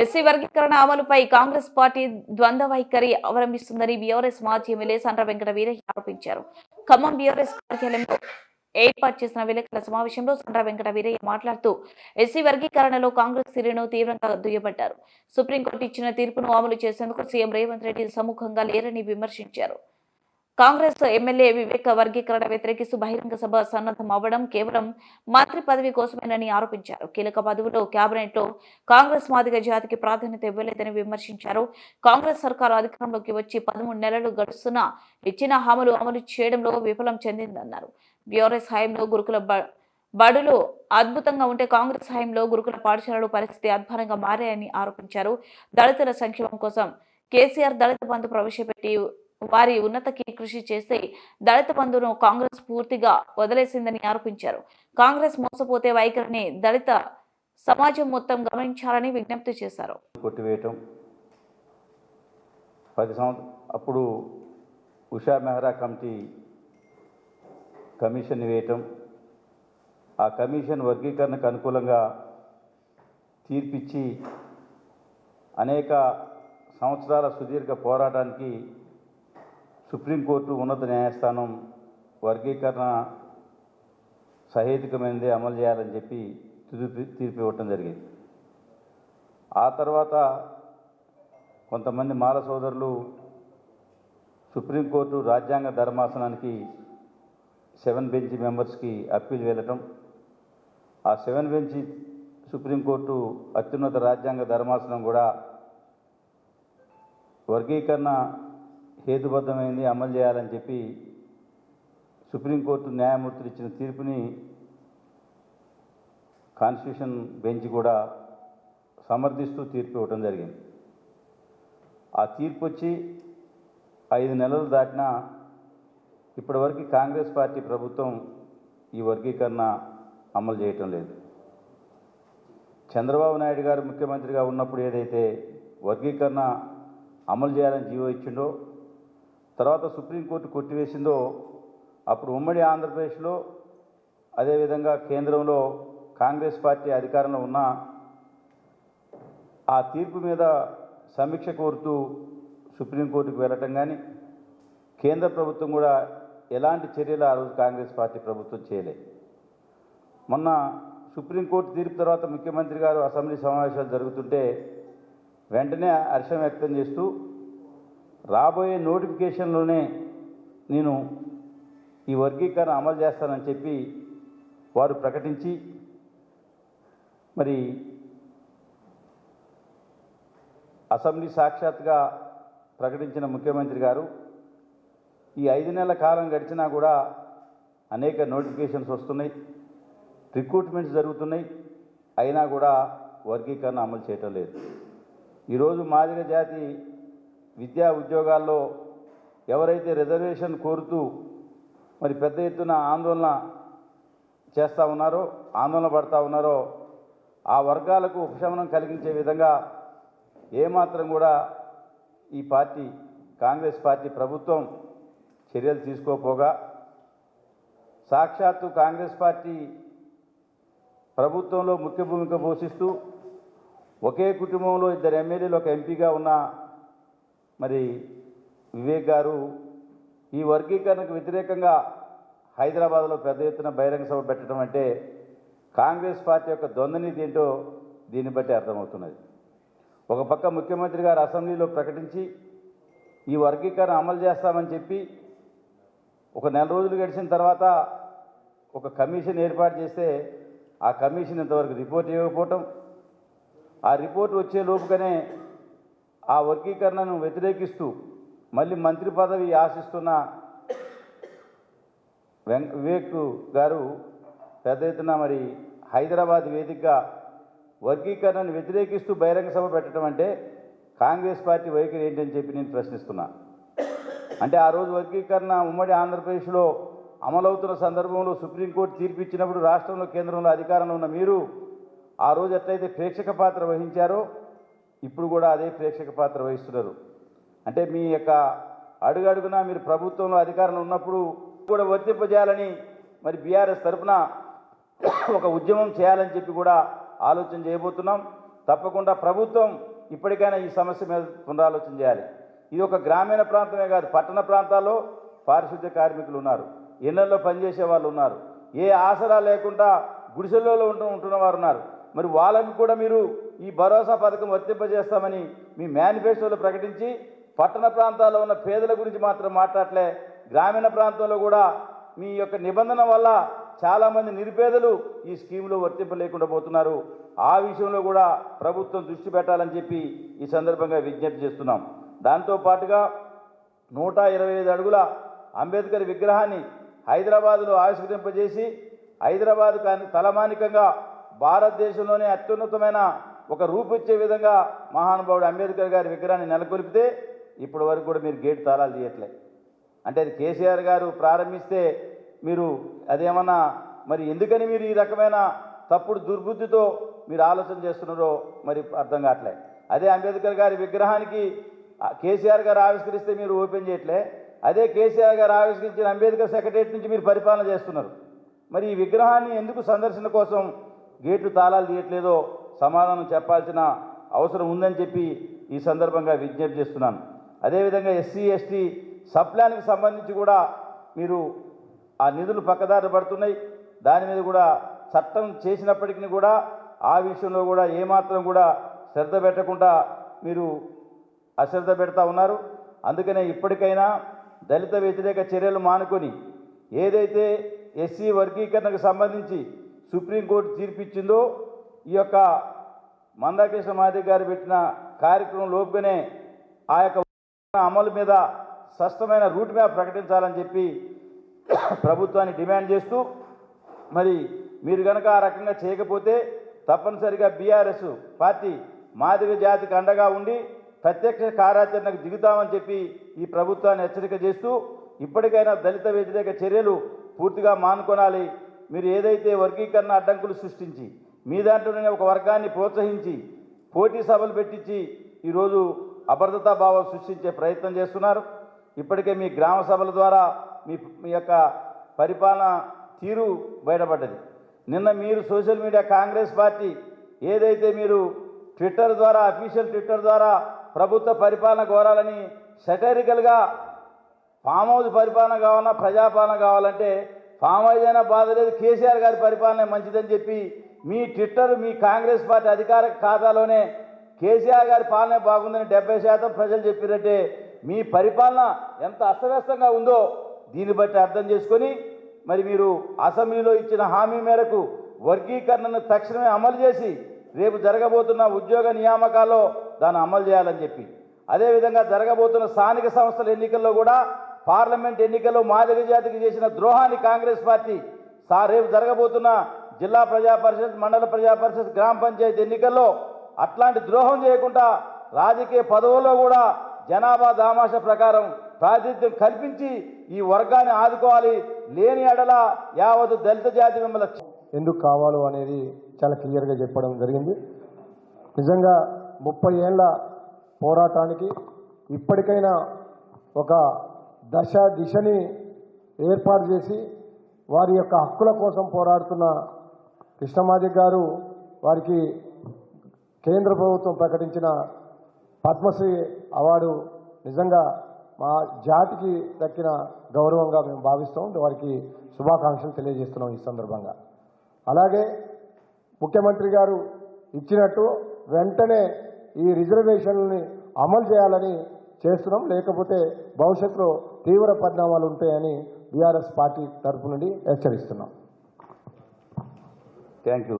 SC వర్గీకరణ అమలుపై Congress party ద్వంద్వ వైఖరి అవలంబిస్తుందని బీఆర్ఎస్ మాజీ ఎమ్మెల్యే సండ్ర వెంకట వీరయ్య ఆరోపించారు. ఖమ్మం బీఆర్ఎస్ కార్యాలయంలో ఏర్పాటు చేసిన విలేకరుల సమావేశంలో సండ్ర వెంకట వీరయ్య మాట్లాడుతూ ఎస్సీ వర్గీకరణలో కాంగ్రెస్ తీరును తీవ్రంగా దుయ్యబట్టారు సుప్రీంకోర్టు ఇచ్చిన తీర్పును అమలు చేసేందుకు సీఎం రేవంత్ రెడ్డి సముఖంగా లేరని విమర్శించారు. కాంగ్రెస్ ఎమ్మెల్యే వివేక వర్గీకరణ వ్యతిరేకిస్తూ బహిరంగ సభ సన్నద్ధం అవ్వడం కేవలం మంత్రి పదవి కోసమేనని ఆరోపించారు. కీలక పదవులు కేబినెట్లో కాంగ్రెస్ మాదిగ జాతికి ప్రాధాన్యత ఇవ్వలేదని విమర్శించారు. కాంగ్రెస్ సర్కారు అధికారంలోకి వచ్చి పదమూడు నెలలు గడుస్తున్నా ఇచ్చిన హామీలు అమలు చేయడంలో విఫలం చెందిందన్నారు. బీఆర్ఎస్ హయాంలో గురుకుల బ- బడులు అద్భుతంగా ఉంటే కాంగ్రెస్ హయాంలో గురుకుల పాఠశాలలు పరిస్థితి అధ్వానంగా మారాయని ఆరోపించారు. దళితుల సంక్షేమం కోసం కేసీఆర్ దళిత బంధు ప్రవేశపెట్టి వారి ఉన్నతకి కృషి చేస్తే దళిత బంధును కాంగ్రెస్ పూర్తిగా వదిలేసిందని ఆరోపించారు. కాంగ్రెస్ మోసపోతే వైఖరిని దళిత సమాజం మొత్తం గమనించాలని విజ్ఞప్తి చేశారు. కొట్టివేయటం. పది సంవత్సరం అప్పుడు ఉషా మెహ్రా కమిటీ కమిషన్ వేయటం. ఆ కమిషన్ వర్గీకరణకు అనుకూలంగా తీర్పిచ్చి అనేక సంవత్సరాల సుదీర్ఘ పోరాటానికి సుప్రీంకోర్టు ఉన్నత న్యాయస్థానం వర్గీకరణ సహేతుకమైనదే అమలు చేయాలని చెప్పి తీర్పు తీర్పు ఇవ్వటం జరిగింది. ఆ తర్వాత కొంతమంది మాల సోదరులు సుప్రీంకోర్టు రాజ్యాంగ ధర్మాసనానికి సెవెన్ బెంచ్ మెంబర్స్కి అప్పీల్ వెళ్ళటం ఆ సెవెన్ బెంచ్ సుప్రీంకోర్టు అత్యున్నత రాజ్యాంగ ధర్మాసనం కూడా వర్గీకరణ హేతుబద్ధమైంది అమలు చేయాలని చెప్పి సుప్రీంకోర్టు న్యాయమూర్తులు ఇచ్చిన తీర్పుని కాన్స్టిట్యూషన్ బెంచ్ కూడా సమర్థిస్తూ తీర్పు ఇవ్వటం జరిగింది. ఆ తీర్పు వచ్చి ఐదు నెలలు దాటినా ఇప్పటివరకు కాంగ్రెస్ పార్టీ ప్రభుత్వం ఈ వర్గీకరణ అమలు చేయటం లేదు. చంద్రబాబు నాయుడు గారు ముఖ్యమంత్రిగా ఉన్నప్పుడు ఏదైతే వర్గీకరణ అమలు చేయాలని జీవో ఇచ్చిండో తర్వాత సుప్రీంకోర్టు కొట్టివేసిందో అప్పుడు ఉమ్మడి ఆంధ్రప్రదేశ్లో అదేవిధంగా కేంద్రంలో కాంగ్రెస్ పార్టీ అధికారంలో ఉన్న ఆ తీర్పు మీద సమీక్ష కోరుతూ సుప్రీంకోర్టుకు వెళ్ళటం కానీ కేంద్ర ప్రభుత్వం కూడా ఎలాంటి చర్యలు ఆ రోజు కాంగ్రెస్ పార్టీ ప్రభుత్వం చేయలేదు మొన్న సుప్రీంకోర్టు తీర్పు తర్వాత ముఖ్యమంత్రి గారు అసెంబ్లీ సమావేశాలు జరుగుతుంటే వెంటనే హర్షం వ్యక్తం చేస్తూ రాబోయే నోటిఫికేషన్లోనే నేను ఈ వర్గీకరణ అమలు చేస్తానని చెప్పి వారు ప్రకటించి మరి అసెంబ్లీ సాక్షాత్గా ప్రకటించిన ముఖ్యమంత్రి గారు ఈ ఐదు నెలల కాలం గడిచినా కూడా అనేక నోటిఫికేషన్స్ వస్తున్నాయి రిక్రూట్మెంట్స్ జరుగుతున్నాయి అయినా కూడా వర్గీకరణ అమలు చేయటం లేదు. ఈరోజు మాదిగ జాతి విద్యా ఉద్యోగాల్లో ఎవరైతే రిజర్వేషన్ కోరుతూ మరి పెద్ద ఎత్తున ఆందోళన చేస్తూ ఉన్నారో ఆందోళన పడతా ఉన్నారో ఆ వర్గాలకు ఉపశమనం కలిగించే విధంగా ఏమాత్రం కూడా ఈ పార్టీ కాంగ్రెస్ పార్టీ ప్రభుత్వం చర్యలు తీసుకోపోగా సాక్షాత్తు కాంగ్రెస్ పార్టీ ప్రభుత్వంలో ముఖ్య భూమిక పోషిస్తూ ఒకే కుటుంబంలో ఇద్దరు ఎమ్మెల్యేలు ఒక ఎంపీగా ఉన్న మరి వివేక్ గారు ఈ వర్గీకరణకు వ్యతిరేకంగా హైదరాబాద్లో పెద్ద ఎత్తున బహిరంగ సభ పెట్టడం అంటే కాంగ్రెస్ పార్టీ యొక్క ద్వంద్వనీతి ఏంటో దీన్ని బట్టి అర్థమవుతున్నది. ఒక పక్క ముఖ్యమంత్రి గారు అసెంబ్లీలో ప్రకటించి ఈ వర్గీకరణ అమలు చేస్తామని చెప్పి ఒక నెల రోజులు గడిచిన తర్వాత ఒక కమిషన్ ఏర్పాటు చేస్తే ఆ కమిషన్ ఇంతవరకు రిపోర్ట్ ఇవ్వకపోవటం ఆ రిపోర్ట్ వచ్చే లోపుగానే ఆ వర్గీకరణను వ్యతిరేకిస్తూ మళ్ళీ మంత్రి పదవి ఆశిస్తున్న వివేక్ గారు పెద్ద ఎత్తున మరి హైదరాబాద్ వేదికగా వర్గీకరణను వ్యతిరేకిస్తూ బహిరంగ సభ పెట్టడం అంటే కాంగ్రెస్ పార్టీ వైఖరి ఏంటని చెప్పి నేను ప్రశ్నిస్తున్నా. అంటే ఆ రోజు వర్గీకరణ ఉమ్మడి ఆంధ్రప్రదేశ్లో అమలవుతున్న సందర్భంలో సుప్రీంకోర్టు తీర్పు ఇచ్చినప్పుడు రాష్ట్రంలో కేంద్రంలో అధికారంలో ఉన్న మీరు ఆ రోజు ఎట్లయితే ప్రేక్షక పాత్ర వహించారో ఇప్పుడు కూడా అదే ప్రేక్షక పాత్ర వహిస్తున్నారు. అంటే మీ యొక్క అడుగడుగున మీరు ప్రభుత్వంలో అధికారంలో ఉన్నప్పుడు కూడా వర్తింపజేయాలని మరి బీఆర్ఎస్ తరఫున ఒక ఉద్యమం చేయాలని చెప్పి కూడా ఆలోచన చేయబోతున్నాం. తప్పకుండా ప్రభుత్వం ఇప్పటికైనా ఈ సమస్య మీద పునరాలోచన చేయాలి. ఇది ఒక గ్రామీణ ప్రాంతమే కాదు పట్టణ ప్రాంతాల్లో పారిశుద్ధ్య కార్మికులు ఉన్నారు ఇళ్ళలో పనిచేసే వాళ్ళు ఉన్నారు ఏ ఆసరా లేకుండా గుడిసెల్లో ఉంటూ ఉంటున్న వారు ఉన్నారు. మరి వాళ్ళకి కూడా మీరు ఈ భరోసా పథకం వర్తింపజేస్తామని మీ మేనిఫెస్టోలో ప్రకటించి పట్టణ ప్రాంతాల్లో ఉన్న పేదల గురించి మాత్రం మాట్లాడలే. గ్రామీణ ప్రాంతంలో కూడా మీ యొక్క నిబంధన వల్ల చాలామంది నిరుపేదలు ఈ స్కీమ్లో వర్తింపలేకుండా పోతున్నారు. ఆ విషయంలో కూడా ప్రభుత్వం దృష్టి పెట్టాలని చెప్పి ఈ సందర్భంగా విజ్ఞప్తి చేస్తున్నాం. దాంతో పాటుగా నూట ఇరవై ఐదు అడుగుల అంబేద్కర్ విగ్రహాన్ని హైదరాబాదులో ఆవిష్కరింపజేసి హైదరాబాద్ కానీ తలమానికంగా భారతదేశంలోనే అత్యున్నతమైన ఒక రూపిచ్చే విధంగా మహానుభావుడు అంబేద్కర్ గారి విగ్రహాన్ని నెలకొల్పితే ఇప్పటి వరకు కూడా మీరు గేట్ తాళాలు తీయట్లే. అంటే అది కేసీఆర్ గారు ప్రారంభిస్తే మీరు అదేమన్నా మరి ఎందుకని మీరు ఈ రకమైన తప్పుడు దుర్బుద్ధితో మీరు ఆలోచన చేస్తున్నారో మరి అర్థం కావట్లే. అదే అంబేద్కర్ గారి విగ్రహానికి కేసీఆర్ గారు ఆవిష్కరిస్తే మీరు ఓపెన్ చేయట్లే. అదే కేసీఆర్ గారు ఆవిష్కరించిన అంబేద్కర్ సెక్రటరియట్ నుంచి మీరు పరిపాలన చేస్తున్నారు. మరి ఈ విగ్రహాన్ని ఎందుకు సందర్శన కోసం గేట్లు తాళాలు తీయట్లేదో సమాధానం చెప్పాల్సిన అవసరం ఉందని చెప్పి ఈ సందర్భంగా విజ్ఞప్తి చేస్తున్నాను. అదేవిధంగా ఎస్సీ ఎస్టీ సప్లాన్కి సంబంధించి కూడా మీరు ఆ నిధులు పక్కదారి పడుతున్నాయి. దాని మీద కూడా చట్టం చేసినప్పటికీ కూడా ఆ విషయంలో కూడా ఏమాత్రం కూడా శ్రద్ధ పెట్టకుండా మీరు అశ్రద్ధ పెడతా ఉన్నారు. అందుకనే ఇప్పటికైనా దళిత వ్యతిరేక చర్యలు మానుకొని ఏదైతే ఎస్సీ వర్గీకరణకు సంబంధించి సుప్రీంకోర్టు తీర్పిచ్చిందో ఈ యొక్క మందాకృష్ణ మాదిరి గారు పెట్టిన కార్యక్రమం లోపుగానే ఆ యొక్క అమలు మీద స్పష్టమైన రూట్ మ్యాప్ ప్రకటించాలని చెప్పి ప్రభుత్వాన్ని డిమాండ్ చేస్తూ మరి మీరు కనుక ఆ రకంగా చేయకపోతే తప్పనిసరిగా బీఆర్ఎస్ పార్టీ మాదిరి జాతికి అండగా ఉండి ప్రత్యక్ష కార్యాచరణకు దిగుతామని చెప్పి ఈ ప్రభుత్వాన్ని హెచ్చరిక చేస్తూ ఇప్పటికైనా దళిత వ్యతిరేక చర్యలు పూర్తిగా మానుకొనాలి మీరు ఏదైతే వర్గీకరణ అడ్డంకులు సృష్టించి మీ దాంట్లోనే ఒక వర్గాన్ని ప్రోత్సహించి పోటీ సభలు పెట్టించి ఈరోజు అభద్రతా భావం సృష్టించే ప్రయత్నం చేస్తున్నారు. ఇప్పటికే మీ గ్రామ సభల ద్వారా మీ మీ యొక్క పరిపాలన తీరు బయటపడ్డది. నిన్న మీరు సోషల్ మీడియా కాంగ్రెస్ పార్టీ ఏదైతే మీరు ట్విట్టర్ ద్వారా అఫీషియల్ ట్విట్టర్ ద్వారా ప్రభుత్వ పరిపాలన కోరాలని సెటరికల్గా ఫామ్ హౌస్ పరిపాలన కావాలన్నా ప్రజాపాలన కావాలంటే ఫామ్ అయినా బాధ లేదు కేసీఆర్ గారి పరిపాలన మంచిదని చెప్పి మీ ట్విట్టర్ మీ కాంగ్రెస్ పార్టీ అధికార ఖాతాలోనే కేసీఆర్ గారి పాలన బాగుందని డెబ్బై శాతం ప్రజలు చెప్పినట్టే మీ పరిపాలన ఎంత అస్తవ్యస్తంగా ఉందో దీన్ని బట్టి అర్థం చేసుకొని మరి మీరు అసెంబ్లీలో ఇచ్చిన హామీ మేరకు వర్గీకరణను తక్షణమే అమలు చేసి రేపు జరగబోతున్న ఉద్యోగ నియామకాల్లో దాన్ని అమలు చేయాలని చెప్పి. అదేవిధంగా జరగబోతున్న స్థానిక సంస్థల ఎన్నికల్లో కూడా పార్లమెంట్ ఎన్నికల్లో మాదిగ జాతికి చేసిన ద్రోహాన్ని కాంగ్రెస్ పార్టీ సా రేపు జరగబోతున్న జిల్లా ప్రజా పరిషత్ మండల ప్రజా పరిషత్ గ్రామ పంచాయతీ ఎన్నికల్లో అట్లాంటి ద్రోహం చేయకుండా రాజకీయ పదవుల్లో కూడా జనాభా దామాష ప్రకారం ప్రాతినిధ్యం కల్పించి ఈ వర్గాన్ని ఆదుకోవాలి. లేని ఎడల యావత్ దళిత జాతి మిమ్మల్ని ఎందుకు కావాలో అనేది చాలా క్లియర్గా చెప్పడం జరిగింది. నిజంగా ముప్పై ఏళ్ళ పోరాటానికి ఇప్పటికైనా ఒక దశ దిశని ఏర్పాటు చేసి వారి యొక్క హక్కుల కోసం పోరాడుతున్న కృష్ణమాది గారు వారికి కేంద్ర ప్రభుత్వం ప్రకటించిన పద్మశ్రీ అవార్డు నిజంగా మా జాతికి దక్కిన గౌరవంగా మేము భావిస్తాం వారికి శుభాకాంక్షలు తెలియజేస్తున్నాం ఈ సందర్భంగా. అలాగే ముఖ్యమంత్రి గారు ఇచ్చినట్టు వెంటనే ఈ రిజర్వేషన్లని అమలు చేయాలని చేస్తున్నాం. లేకపోతే భవిష్యత్తులో తీవ్ర పరిణామాలు ఉంటాయని బీఆర్ఎస్ పార్టీ తరఫు నుండి హెచ్చరిస్తున్నాం. Thank you